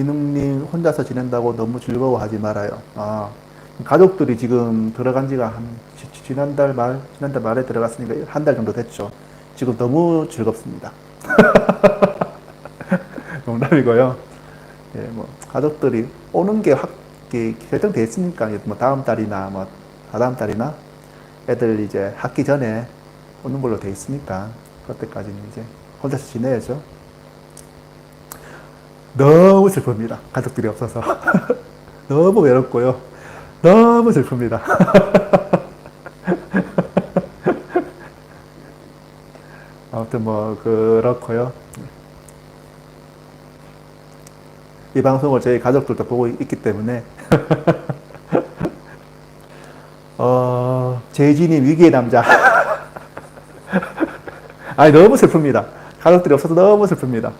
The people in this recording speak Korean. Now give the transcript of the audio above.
이능님 혼자서 지낸다고 너무 즐거워하지 말아요. 아, 가족들이 지금 들어간 지가 한 지- 지- 지난달 말 지난달 말에 들어갔으니까 한 달 정도 됐죠. 지금 너무 즐겁습니다. 농담이고요. 예, 뭐 가족들이 오는 게 확 결정돼 있으니까 뭐 다음 달이나 뭐 다다음 달이나 애들 이제 학기 전에 오는 걸로 돼 있으니까 그때까지는 이제 혼자서 지내야죠. 너무 슬픕니다. 가족들이 없어서 너무 외롭고요. 너무 슬픕니다. 아무튼 뭐 그렇고요. 이 방송을 저희 가족들도 보고 있기 때문에 어, 재진이 위기의 남자. 아니 너무 슬픕니다. 가족들이 없어서 너무 슬픕니다.